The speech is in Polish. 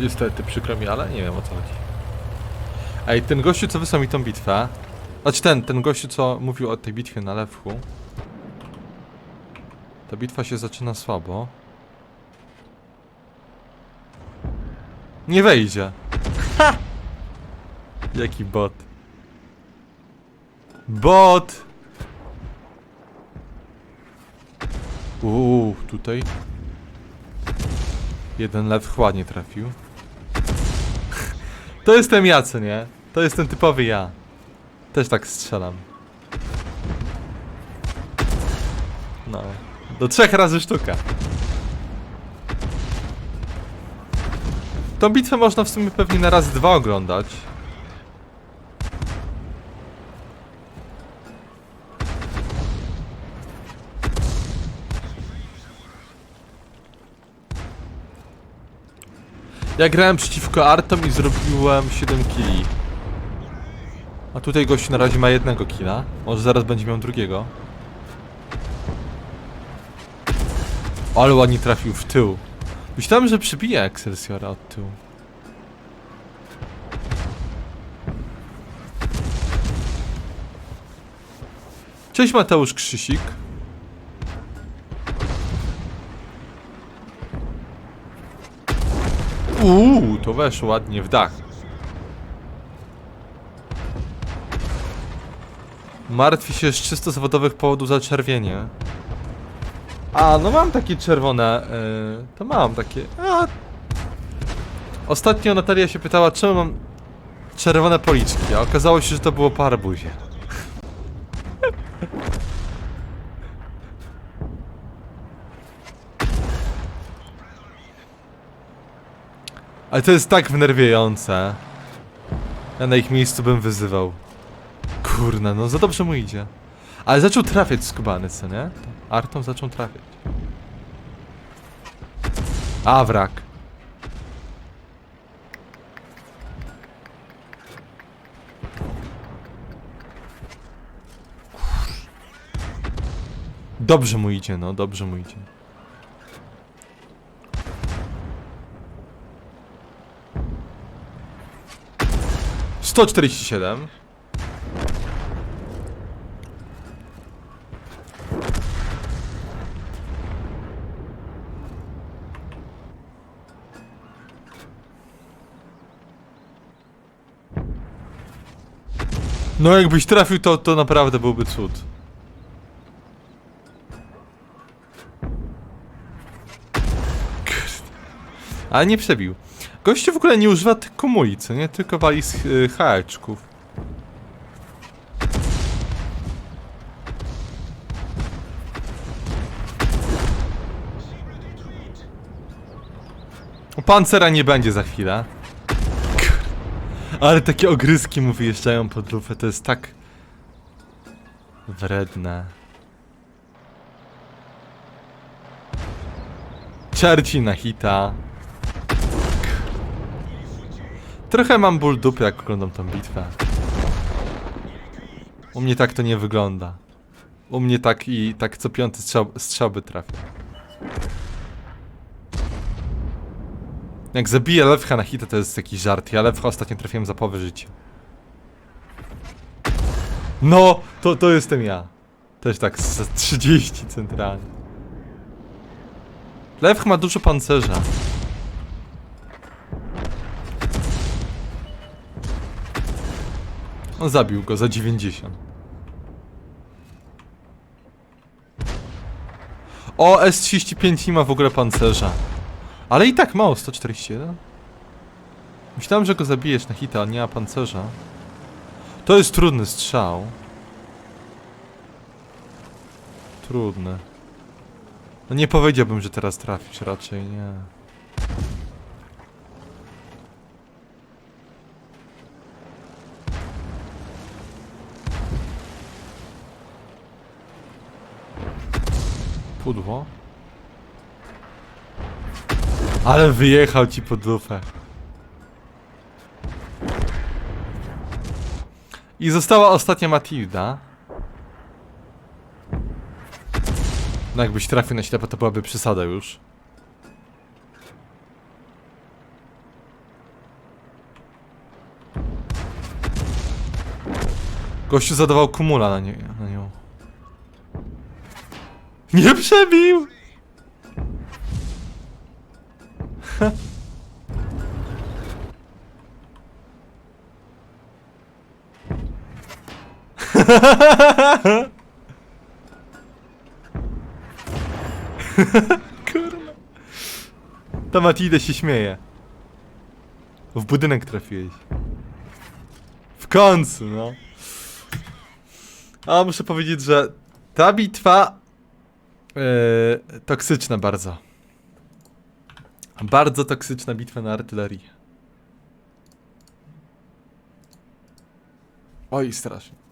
Niestety, przykro mi, ale nie wiem o co chodzi. Ej, ten gościu, co wysłał mi tą bitwę... Znaczy ten, ten gościu, co mówił o tej bitwie na lewku... Ta bitwa się zaczyna słabo. Nie wejdzie. Ha! Jaki bot. Bot! Uuu, tutaj. Jeden lew ładnie trafił. To jestem ja, co nie? To jest ten typowy ja. Też tak strzelam. No. Do trzech razy sztuka. Tą bitwę można w sumie pewnie na raz dwa oglądać. Ja grałem przeciwko Artom i zrobiłem 7 killi. A tutaj gość na razie ma jednego killa. Może zaraz będzie miał drugiego. Ale ładnie trafił w tył. Myślałem, że przybije Excelsiora od tyłu. Cześć Mateusz Krzysik. Uuu, to weszło ładnie w dach. Martwi się z czysto zawodowych powodów za czerwienie. A, no mam takie czerwone. Yy, to mam takie. A. Ostatnio Natalia się pytała, czemu mam czerwone policzki, a okazało się, że to było po Ale to jest tak wnerwiające. Ja na ich miejscu bym wyzywał. Kurna, no za dobrze mu idzie. Ale zaczął trafiać skubany, co nie? Artom zaczął trafiać. A, wrak. Dobrze mu idzie, no, dobrze mu idzie. Sto czterdzieści siedem. No jakbyś trafił, to, to naprawdę byłby cud. Ale nie przebił. Gościu w ogóle nie używa tych komuli, co nie? Tylko wali z y, haeczków. Pancera nie będzie za chwilę. Ale takie ogryski mu wyjeżdżają pod lufę, to jest tak... Wredne. Czerci na hita. Trochę mam ból dupy, jak oglądam tą bitwę. U mnie tak to nie wygląda. U mnie tak i tak co piąty strzał, strzał by trafił. Jak zabiję lewcha na hita to jest jakiś żart. Ja lewcha ostatnio trafiłem za połowę życia. No, to, to jestem ja. Też tak z 30 centralnie. Lewch ma dużo pancerza. On zabił go za 90. O, S35 nie ma w ogóle pancerza. Ale i tak mało, 141. Myślałem, że go zabijesz na hita, nie ma pancerza. To jest trudny strzał. Trudny. No nie powiedziałbym, że teraz trafisz, raczej nie. pudło. Ale wyjechał ci pod lufę. I została ostatnia Matilda. No jakbyś trafił na ślepa, to byłaby przesada już. Gościu zadawał kumula na niego. Nie przebił! Kurwa. Ta Matilda się śmieje. W budynek trafiłeś. W końcu, no. A muszę powiedzieć, że ta bitwa yy, toksyczna bardzo. Bardzo toksyczna bitwa na artylerii. Oj, strasznie.